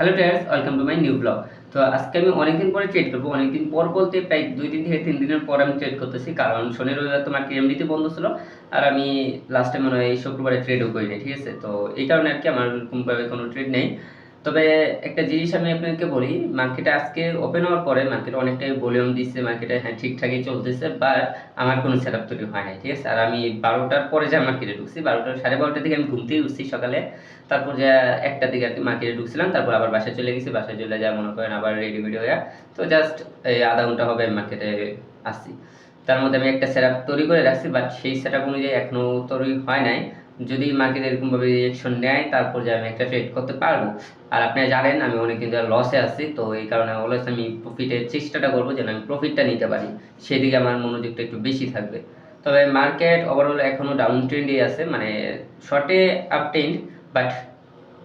Hello traders welcome to my new blog তো আজকে আমি অনেকদিন পরে ট্রেড করব, অনেকদিন পর বলতে প্রায় দুই দিন থেকে তিন দিনের পর আমি ট্রেড করতেছি, কারণ শনি রবিবার তো মার্কেট এমনিতে বন্ধ ছিল, আর আমি লাস্টে মনে হয় শুক্রবারে ট্রেডও করিনি, ঠিক আছে? তো এই কারণে আর কি আমার কোনোভাবে কোনো ট্রেড নেই। তবে একটা জিনিস আমি আপনাকে বলি মার্কেটে আজকে ওপেন হওয়ার পরে মার্কেটে অনেকটাই ভলিউম দিচ্ছে মার্কেটে হ্যাঁ ঠিকঠাকই চলতেছে বাট আমার কোনো সেট আপ তৈরি হয় নাই, ঠিক আছে? আর আমি বারোটার পরে যা মার্কেটে ঢুকছি, বারোটা সাড়ে বারোটার দিকে আমি ঘুম থেকে উঠছি সকালে, তারপর যা একটার দিকে আর কি মার্কেটে ঢুকছিলাম, তারপর আবার বাসায় চলে গেছি, বাসায় চলে যা মনে করেন আবার রেডি ভিডিও হয়ে তো জাস্ট এই আধা ঘণ্টা হবে মার্কেটে আসছি। তার মধ্যে আমি একটা সেট তৈরি করে রাখছি বাট সেই সেট অনুযায়ী এখনও তৈরি হয় নাই। যদি মার্কেট এরকমভাবে রিয়েকশন নেয়, তারপর যে আমি একটা ট্রেড করতে পারব। আর আপনারা জানেন, আমি অনেকদিন ধরে লসে আছি, তো এই কারণে অলওয়েজ আমি প্রফিটের চেষ্টাটা করব যেন আমি প্রফিটটা নিতে পারি। সেদিকে আমার মনোযোগটা একটু বেশি থাকবে। তবে মার্কেট ওভারঅল এখনও ডাউন ট্রেন্ডই আছে মানে শর্টে আপ ট্রেন্ড বাট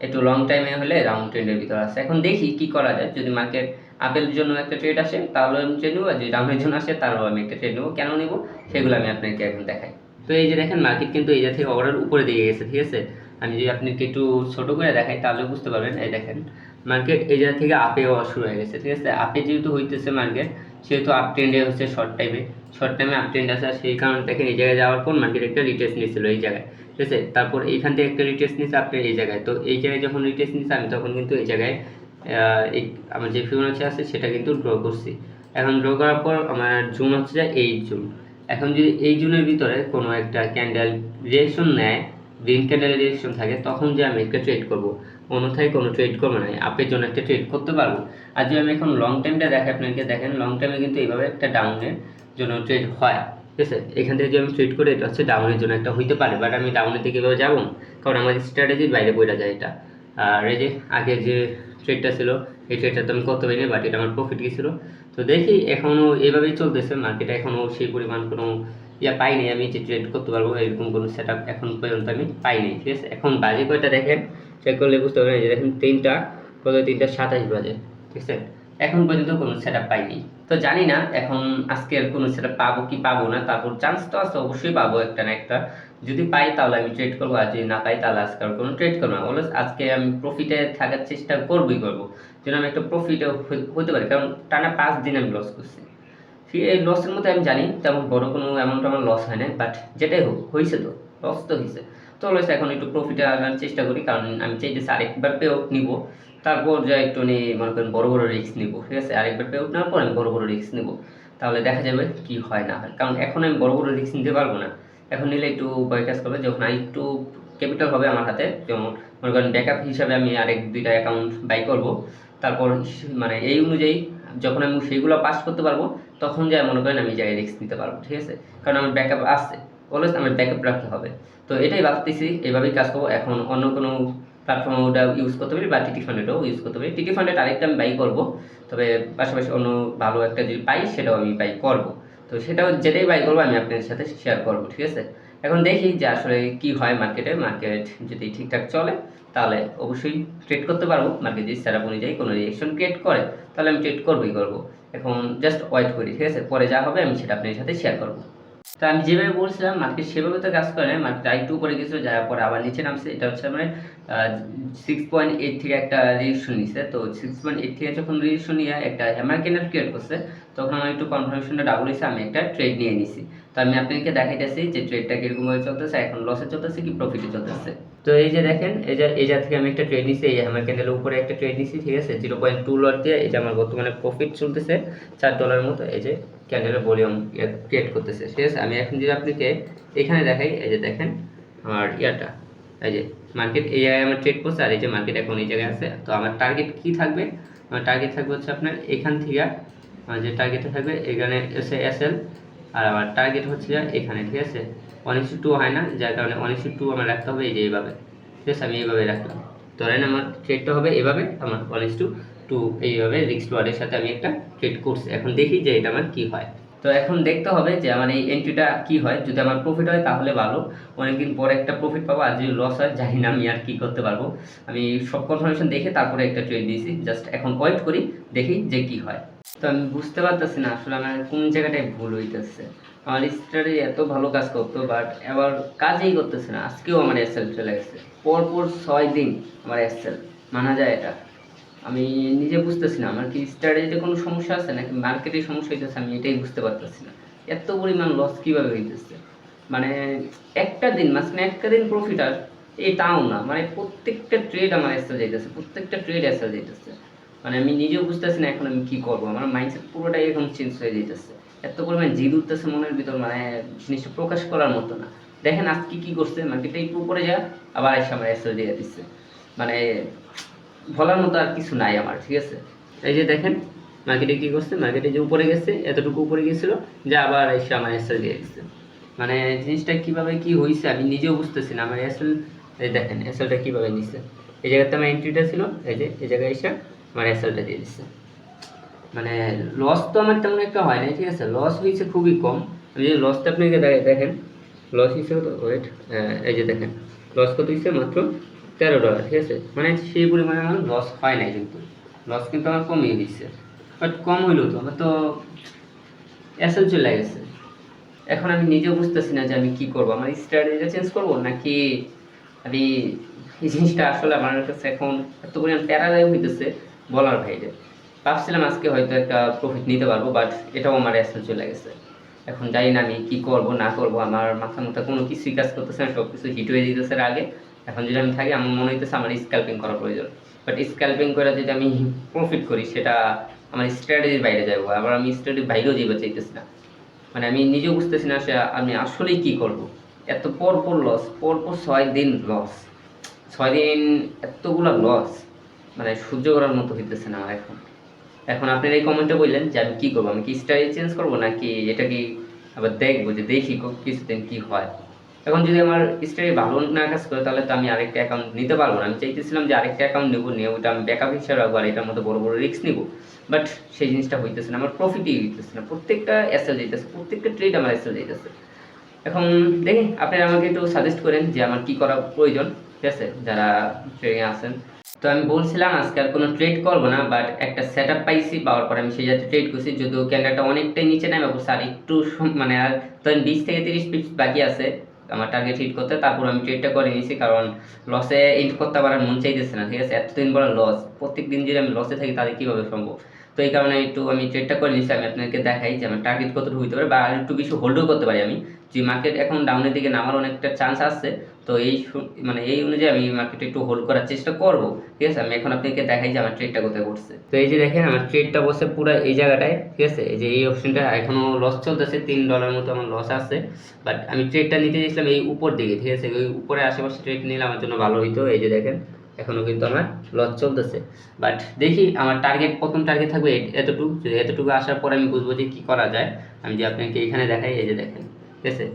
একটু লং টাইমে হলে রাউন্ড ট্রেন্ডের ভিতরে আছে। এখন দেখি কি করা যায়। যদি মার্কেট আপের জন্য একটা ট্রেড আসে, তাহলে আমি ট্রেড নেব, আর যদি ডাউনের জন্য আসে তাহলেও আমি একটা ট্রেড নেব। কেন নেব? সেগুলো আমি আপনাকে এখন দেখাই। তো এই যে দেখেন মার্কেট কিন্তু এই থেকে ওভারঅল উপরে দিয়ে গেছে, ঠিক আছে? আমি যদি আপনাকে একটু ছোট করে দেখাই তাহলে বুঝতে পারবেন। এই দেখেন, মার্কেট এই জায়গা থেকে আপে শুরু হয়ে গেছে, ঠিক আছে? আপে যেহেতু হইতেছে মার্কেট, সেহেতু আপ ট্রেন্ডে হচ্ছে শর্ট টাইমে শর্ট টাইমে আপ ট্রেন্ড আর সেই কারণে দেখেন এই জায়গায় যাওয়ার পর মার্কেট একটা রিটেস্ট নিয়েছিল এই জায়গায়, ঠিক আছে? তারপর এইখান থেকে একটা রিটেস্ট নিয়েছে আপনি এই জায়গায়। তো এই জায়গায় যখন রিটেস্ট নিয়েছে, আমি তখন কিন্তু এই জায়গায় এই আমার যে ফিবোনাচি আছে সেটা কিন্তু ড্র করছি। এখন ড্র করার পর আমার জুম হচ্ছে এই জুন। এখন যদি এই জুনের ভিতরে কোনো একটা ক্যান্ডেল রিয়েকশন নেয় গ্রিন ক্যান্ডেল রিয়েকশন থাকে, তখন যে আমি একটা ট্রেড করব, অন্যথায় কোনো ট্রেড করব না, আপের জন্য একটা ট্রেড করতে পারব। আর যদি আমি এখন লং টাইমটা দেখে আপনাকে, দেখেন লং টাইমে কিন্তু এইভাবে একটা ডাউনের জন্য ট্রেড হয়, ঠিক আছে? এখান থেকে যে আমি ট্রেড করি, এটা হচ্ছে ডাউনের জন্য একটা হইতে পারে বাট আমি ডাউনের দিকে এভাবে যাব? কারণ আমার স্ট্র্যাটেজির বাইরে বইটা যায় এটা। আর এই যে আগে যে ট্রেডটা ছিল, এই ট্রেডটা তো আমি করতে পারিনি বাট এটা আমার প্রফিট গেছিল। তো দেখি এখনও এভাবেই চলতেছে মার্কেট এখনও সেই পরিমাণ কোনো ইয়া পাইনি আমি যে ট্রেড করতে পারব এরকম কোনো সেট এখন পর্যন্ত আমি পাইনি ঠিক আছে? এখন বাজে কয়টা দেখেন? চেক করলে বুঝতে পারবেন যে দেখেন তিনটা, কত তিনটা? সাতাশ বাজে, ঠিক আছে? এখন পর্যন্ত কোনো সেট আপ পাইনি। তো জানি না এখন আজকের কোনো সেট আপ পাবো কি পাবো না, তারপর চান্স তো আছে, অবশ্যই পাবো একটা না একটা। যদি পাই তাহলে আমি ট্রেড করব, আর যদি না পাই তাহলে আজকে আর কোনো ট্রেড করব না। অলওয়েজ আজকে আমি প্রফিটে থাকার চেষ্টা করবোই করব, যেন আমি একটা প্রফিটে হতে পারি। কারণ টানা পাঁচ দিন আমি লস করছি। এই লসের মধ্যে আমি জানি তেমন বড় কোনো অ্যামাউন্ট আমার লস হয় না বাট যেটাই হোক হয়েছে তো লস তো হয়েছে তো অলওয়েজ এখন একটু প্রফিটে আনার চেষ্টা করি, কারণ আমি চাইতেছি আরেকবার পে আউট নিব। তারপর যা একটু নিয়ে মনে করেন বড় বড় রিস্ক নিব, ঠিক আছে? আরেকবার পে আউট নেওয়ার পর আমি বড় বড় রিস্ক নিব। তাহলে দেখা যাবে কি হয় না হয়। কারণ এখন আমি বড় বড় রিস্ক নিতে পারব না। এখন নিলে একটু ভয় কাজ করবে, যখন আর একটু ক্যাপিটাল হবে আমার হাতে, যেমন মনে করেন ব্যাকআপ হিসাবে আমি আরেক দুইটা অ্যাকাউন্ট বাই করব। তারপর মানে এই অনুযায়ী যখন আমি সেইগুলো পাস করতে পারব, তখন যাই মনে করেন আমি যাই রিস্ক নিতে পারব, ঠিক আছে? কারণ আমার ব্যাকআপ আসছে অলওয়েজ আমার ব্যাকআপ রাখতে হবে। তো এটাই ভাবতেছি, এভাবেই কাজ করব। এখন অন্য কোনো প্ল্যাটফর্মে ওটা ইউজ করতে পারি বা টিটি ফান্ডেটাও ইউজ করতে পারি। টিটি ফান্ডেট আরেকটা আমি বাই করব। তবে পাশাপাশি অন্য ভালো একটা যদি পাই, সেটাও আমি বাই করব। তো সেটাও যেটাই বাই করব, আমি আপনাদের সাথে শেয়ার করব, ঠিক আছে? এখন দেখি যে আসলে কি হয় মার্কেটে মার্কেট যদি ঠিকঠাক চলে, তাহলে অবশ্যই ট্রেড করতে পারব। মার্কেট যদি সেরাপ অনুযায়ী কোনো রিয়েকশন ক্রিয়েট করে, তাহলে আমি ট্রেড করবোই করব। এখন জাস্ট ওয়েট করি, ঠিক আছে? পরে যা হবে আমি সেটা আপনাদের সাথে শেয়ার করব। তো আমি যেভাবে বলছিলাম মার্কেট সেভাবে তো কাজ করে মার্কেট আরেকটু উপরে গেছিল, যাওয়ার পরে আবার নিচে নামছে। এটা হচ্ছে মানে সিক্স পয়েন্ট এইট থেকে একটা রিয়েকশন নিছে। তো সিক্স পয়েন্ট এইট থেকে যখন রিয়েকশন নিয়ে একটা হ্যামার ক্যান্ডেল ক্রিয়েট করছে, তখন আমার একটু কনফার্মেশনটা ডাবল হয়েছে, আমি একটা ট্রেড নিয়ে নিছি। তো আমি আপনাদেরকে দেখাইতেছি যে ট্রেডটা কীরকমভাবে চলতেছে, এখন লসে চলতেছে কি প্রফিটে চলতেছে। তো এই যে দেখেন, এই যে, এই জায়গা থেকে আমি একটা ট্রেড নিছি, এই হ্যামার ক্যান্ডেলের উপরে একটা ট্রেড নিছি, ঠিক আছে? জিরো পয়েন্ট টু লট দিয়ে, এই যে আমার বর্তমানে প্রফিট চলতেছে চার ডলারের মতো, এই যে ক্যান্ডেলের ভলিউম ক্রিয়েট করতেছে, ঠিক আছে? আমি এখন যদি আপনাকে এখানে দেখাই, এই যে দেখেন আর ইয়াটা, এই যে মার্কেট এই জায়গায় আমার ট্রেড করছে, আর এই যে মার্কেট এখন এই জায়গায় আছে। তো আমার টার্গেট কি থাকবে? আমার টার্গেট থাকবে হচ্ছে আপনার এখান থেকে, আমার যে টার্গেটটা থাকবে, এখানে এসে এসএল আর আমার টার্গেট হচ্ছে এখানে, ঠিক আছে? ওয়ান ইস্যু টু হয় না, যার কারণে ওয়ান ইস্যু টু আমার রাখতে হবে এই যে এইভাবে। ঠিক আছে? আমি এইভাবে রাখলাম। ধরেন আমার ট্রেডটা হবে এভাবে, আমার ওয়ান ইস টু টু এইভাবে রিক্স ওয়ার্ডের সাথে আমি একটা ট্রেড করছি। এখন দেখি যে এটা আমার কী হয়। তো এখন দেখতে হবে যে আমার এই এন্ট্রিটা কি হয়। যদি আমার প্রফিট হয় তাহলে ভালো। অনেকদিন পরে একটা প্রফিট পাবো, আর যদি লস হয়, জানি না আমি আর কি করতে পারব। আমি সব কনফার্মেশন দেখে তারপরে একটা ট্রেড দিয়েছি। জাস্ট এখন ওয়েট করি, দেখি যে কি হয়। তো আমি বুঝতে পারতেছি না আসলে আমার কোন জায়গাটায় ভুল হইতেছে। আমার স্টারে এত ভালো কাজ করতো বাট এবার কাজেই করতেছে না। আজকেও আমার এসএল চলে গেছে। পরপর ছয় দিন আমার এসএল মানা যায় এটা। আমি নিজে বুঝতেছি না। আমার কি স্ট্র্যাটেজিতে কোনো সমস্যা আছে নাকি মার্কেটে সমস্যা হইতেছে আমি এটাই বুঝতে পারতেছি না। এত পরিমাণ লস কীভাবে হইতেছে? মানে একটা দিন, মাঝখানে একটা দিন প্রফিট আর এই তাও না। মানে প্রত্যেকটা ট্রেড আমার এসে যাইতেছে, প্রত্যেকটা ট্রেড এসে যাইতেছে। মানে আমি নিজেও বুঝতেছি না এখন আমি কি করব। আমার মাইন্ডসেট পুরোটাই এখন চেঞ্জ হয়ে যাইতেছে। এত পরিমাণ জিদ উঠতেছে মনের ভিতর মানে জিনিসটা প্রকাশ করার মতো না। দেখেন আজকে কি করছে মার্কেটে একটু উপরে যা আবার এসে আমার এসে দিয়ে দিচ্ছে। মানে বলার মতো আর কিছু নাই আমার, ঠিক আছে? এই যে দেখেন মার্কেটে কি করছে মার্কেটে যে উপরে গেছে, এতটুকু উপরে গেছিল, যে আবার এসে আমার এসএল দিয়ে দিচ্ছে। মানে জিনিসটা কীভাবে কি হয়েছে আমি নিজেও বুঝতেছি না। আমার এসএল এই দেখেন এসএলটা কীভাবে নিচ্ছে এই জায়গাতে আমার এন্ট্রিটা ছিল, এই যে, এই জায়গায় এসে আমার এসএলটা দিয়ে দিচ্ছে মানে লস তো আমার তেমন একটা হয় না ঠিক আছে? লস হয়েছে খুবই কম। আমি যদি লসটা আপনাকে দেখেন লস হিসেবে তো ওয়েট এই যে দেখেন লস কত হয়েছে? মাত্র তেরো ডলার ঠিক আছে? মানে সেই পরিমাণে আমার লস হয় নাই কিন্তু। লস কিন্তু আমার কমিয়ে দিচ্ছে বাট কম হইলেও তো, আমার তো অ্যাসেল চলে গেছে। এখন আমি নিজেও বুঝতেছি না যে আমি কি করব। আমার স্ট্র্যাটেজিটা চেঞ্জ করব নাকি আমি এই জিনিসটা আসলে আমার কাছে এখন এত পরিমাণ প্যারাদায় হইতেছে বলার বাইরে। ভাবছিলাম আজকে হয়তো একটা প্রফিট নিতে পারব বাট এটাও আমার এসএল চলে গেছে। এখন জানি না আমি কি করব, না করব, আমার মাথা মাথা কোনো কিছুই কাজ করতেছে না সব কিছু হিট হয়ে যেতেছে আগে। এখন যদি আমি থাকি, আমার মনে হইতেছে আমার স্ক্যাল্পিং করা প্রয়োজন। বাট স্ক্যাল্পিং করে যদি আমি প্রফিট করি, সেটা আমার স্ট্র্যাটেজির বাইরে যাব আবার আমি স্ট্র্যাটেজির বাইরেও যাইতে চাইতেছি না। মানে আমি নিজেও বুঝতেছি না সে আমি আসলেই কী করব। এত পর পর লস পর পর ছয় দিন লস ছয় দিন এতগুলো লস মানে সহ্য করার মতো হইতেছে না এখন। এখন আপনার এই কমেন্টে বললেন যে আমি কি করব? আমি কি স্টাইল চেঞ্জ করব নাকি এটা কি আবার দেখব যে দেখি কিছুদিন কি হয়? এখন যদি আমার স্টাইল ভালো না কাজ করে তাহলে তো আমি আরেকটা অ্যাকাউন্ট নিতে পারব না। আমি চাইতেছিলাম যে আরেকটা অ্যাকাউন্ট নেব, নিয়ে ওটা আমি ব্যাকআপ হিসাবে রাখব আর এটার মধ্যে বড় বড় রিস্ক নিবো। বাট সেই জিনিসটা হইতেছে না, আমার প্রফিটই হইতেছে না। প্রত্যেকটা এসএল যাইতেছে, প্রত্যেকটা ট্রেড আমার এসএল যাইতেছে। এখন দেখি আপনারা আমাকে একটু সাজেস্ট করেন যে আমার কি করা প্রয়োজন। ঠিক আছে? যারা ট্রেডিংয়ে আছেন তো আমি বলছিলাম আজকে আর কোনো ট্রেড করব না বাট একটা সেট আপ পাইছি, পাওয়ার পর আমি সেই যাতে ট্রেড করছি, যদিও ক্যান্ডালটা অনেকটাই নিচে নেমে পড়ছে আর একটু মানে আর তো বিশ থেকে তিরিশ পিস বাকি আছে আমার টার্গেট হিট করতে, তারপর আমি ট্রেডটা করে নিয়েছি, কারণ লসে এন্ড করতে আমার মন চাইতেছে না, ঠিক আছে? এতদিন বড় লস প্রত্যেক দিন যদি আমি লসে থাকি তাহলে কীভাবে সম্ভব? তো এই কারণে একটু আমি ট্রেডটা করে নিয়েছি, আমি আপনাকে দেখাই যে আমার টার্গেট কতটুকু হইতে পারে বা আর একটু বেশি হোল্ডও করতে পারি আমি। যে মার্কেট এখন ডাউনের দিকে নামার অনেকটা চান্স আসছে তো এই মানে এই অনুযায়ী আমি মার্কেটে একটু হোল্ড করার চেষ্টা করব। ঠিক আছে? আমি এখন আপনাকে দেখাই যে আমার ট্রেডটা কোথায় করছে তো এই যে দেখেন, আমার ট্রেডটা বসে পুরো এই জায়গাটায়, ঠিক আছে? এই যে এই অপশনটা এখনও লস চলতেছে, তিন ডলার মতো আমার লস আছে। বাট আমি ট্রেডটা নিতে গেছিলাম এই উপর দিকে, ঠিক আছে? ওই উপরে আশেপাশে ট্রেড নিলে আমার জন্য ভালো হইতো। এই যে দেখেন এখনও কিন্তু আমার লস চলতেছে। বাট দেখি আমার টার্গেট প্রথম টার্গেট থাকবে এতটুকু। এতটুকু আসার পরে আমি বুঝব যে কী করা যায়, আমি যে আপনাকে এখানে দেখাই, এই যে দেখেন, ঠিক আছে?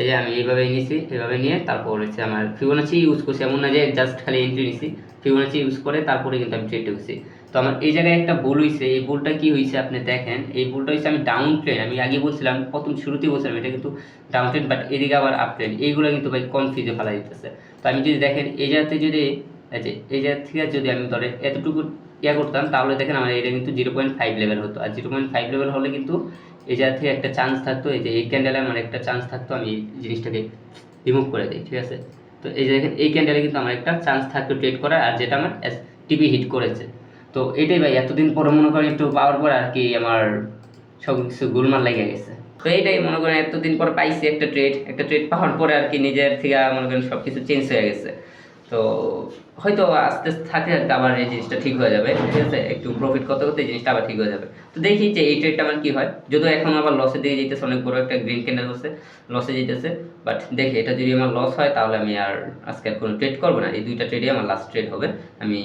এই যে আমি এইভাবে নিয়েছি এইভাবে নিয়ে তারপর হচ্ছে আমার ফিবোনাচি ইউজ করছি। এমন না যে জাস্ট খালি এন্ট্রি নিছি ফিবোনাচি ইউজ করে তারপরে কিন্তু আমি ট্রেড ঢুকছি তো আমার এই জায়গায় একটা ভুল হয়েছে এই ভুলটা কি হয়েছে আপনি দেখেন। এই ভুলটা হয়েছে আমি ডাউন ট্রেন আমি আগে বলছিলাম, প্রথম শুরুতেই বলছিলাম, এটা কিন্তু ডাউন ট্রেন বাট এদিকে আবার আপ ট্রেন এইগুলো কিন্তু ভাই কনফিউজে ফেলা দিতেছে। তো আমি যদি দেখেন, এই জায়গাতে যদি এই যে, এই জায়গা যদি আমি ধরে এতটুকু ইয়া করতাম, তাহলে দেখেন আমার এটা কিন্তু জিরো পয়েন্ট ফাইভ লেভেল হতো। আর জিরো পয়েন্ট ফাইভ লেভেল হলে কিন্তু এই জায়গা থেকে একটা চান্স থাকতো, এই যে এই ক্যান্ডেলে আমার একটা চান্স থাকতো, আমি এই জিনিসটাকে রিমুভ করে দিই, ঠিক আছে? তো এই যে দেখেন, এই ক্যান্ডেলে কিন্তু আমার একটা চান্স থাকতো ট্রেড করার, আর যেটা আমার টিপি হিট করেছে। তো এটাই ভাই, এতদিন পরে মনে করেন একটু পাওয়ার পর আর কি আমার সব কিছু গোলমাল লেগে গেছে। তো এইটাই মনে করেন, এতদিন পর পাইছি একটা ট্রেড একটা ট্রেড পাওয়ার পরে আর কি নিজের থেকে মনে করেন সব কিছু চেঞ্জ হয়ে গেছে। তো হয়তো আস্তে আস্তে থাকতে থাকতে আবার এই জিনিসটা ঠিক হয়ে যাবে। ঠিক আছে? একটু প্রফিট করতে করতে এই জিনিসটা আবার ঠিক হয়ে যাবে। তো দেখি যে এই ট্রেডটা আমার কি হয়। যদিও এখন আবার লসের দিকে যেতেছে অনেক বড় একটা গ্রিন ক্যান্ডেল হচ্ছে লসে যেতেছে বাট দেখি, এটা যদি আমার লস হয়, তাহলে আমি আর আজকে আর কোনো ট্রেড করব না। এই দুইটা ট্রেডই আমার লাস্ট ট্রেড হবে। আমি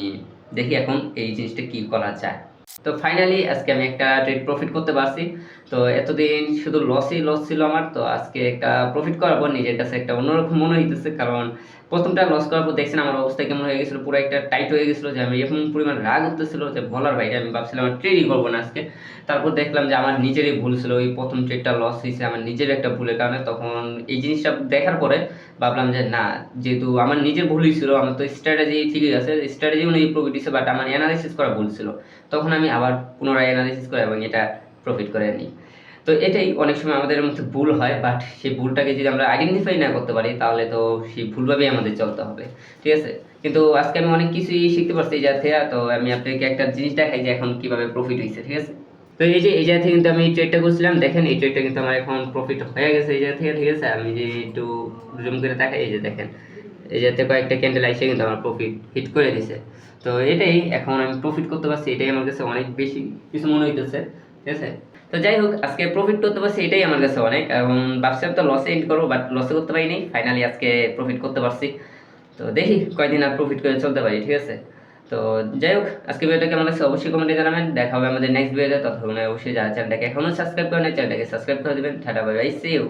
দেখি এখন এই জিনিসটা কি করা যায়। তো ফাইনালি আজকে আমি একটা ট্রেড প্রফিট করতে পারছি। তো এতদিন শুধু লসই লস ছিল আমার। তো আজকে একটা প্রফিট করার পর নিজের কাছে একটা অন্যরকম মনে হইতেছে। কারণ প্রথমটা লস করার পর দেখছেন আমার অবস্থা কেমন হয়ে গেছিল, পুরো একটা টাইট হয়ে গেছিল, যে আমি এরকম পরিমাণ রাগ উঠতেছিল যে বলার বাইরে আমি ভাবছিলাম আমার ট্রেডই করব না আজকে। তারপর দেখলাম যে আমার নিজেরই ভুল ছিল, ওই প্রথম ট্রেডটা লস হয়েছে, আমার নিজের একটা ভুলের কারণে। তখন এই জিনিসটা দেখার পরে ভাবলাম যে না, যেহেতু আমার নিজের ভুলই ছিল, আমার তো স্ট্র্যাটেজি ঠিকই আছে স্ট্র্যাটেজি অনুযায়ী প্রফিট হচ্ছে বাট আমার অ্যানালিসিস করা ভুল ছিল। তখন আমি আবার পুনরায় অ্যানালিসিস করে এবং এটা প্রফিট করে নিই। তো এটাই অনেক সময় আমাদের মধ্যে ভুল হয় বাট সেই ভুলটাকে যদি আমরা আইডেন্টিফাই না করতে পারি, তাহলে তো সেই ভুলভাবেই আমাদের চলতে হবে, ঠিক আছে? কিন্তু আজকে আমি অনেক কিছুই শিখতে পারছি এই জায়গা থেকে তো আমি আপনাকে একটা জিনিস দেখাই যে এখন কীভাবে প্রফিট হয়েছে ঠিক আছে? তো এই যে, এই জায়গা থেকে কিন্তু আমি এই ট্রেডটা করছিলাম, দেখেন এই ট্রেডটা কিন্তু আমার এখন প্রফিট হয়ে গেছে এই জায়গা থেকে, ঠিক আছে? আমি যে একটু জুম করে দেখাই, এই যে দেখেন, এই যাতে কয়েকটা ক্যান্ডেল আইসে কিন্তু আমার প্রফিট হিট করে দিছে। তো এটাই, এখন আমি প্রফিট করতে পারছি, এটাই আমার কাছে অনেক বেশি কিছু মনে হইতেছে, ঠিক আছে? তো যাই হোক আজকে প্রফিট করতে পারছি, এটাই আমার কাছে অনেক। এবং ভাবছিলাম তো লসে এন্ড করব বাট লসে করতে পারিনি। ফাইনালি আজকে প্রফিট করতে পারছি। তো দেখি কয়দিন আর প্রফিট করে চলতে পারি, ঠিক আছে? তো যাই হোক আজকে ভিডিওটা কেমন লাগছে অবশ্যই কমেন্টে জানাবেন। দেখা হবে আমাদের নেক্সট ভিডিওতে ততক্ষণে অবশ্যই যারা চ্যানেলটাকে এখনও সাবস্ক্রাইব করেন চ্যানেলটাকে সাবস্ক্রাইব করে দেবেন। Ta ta bye bye see you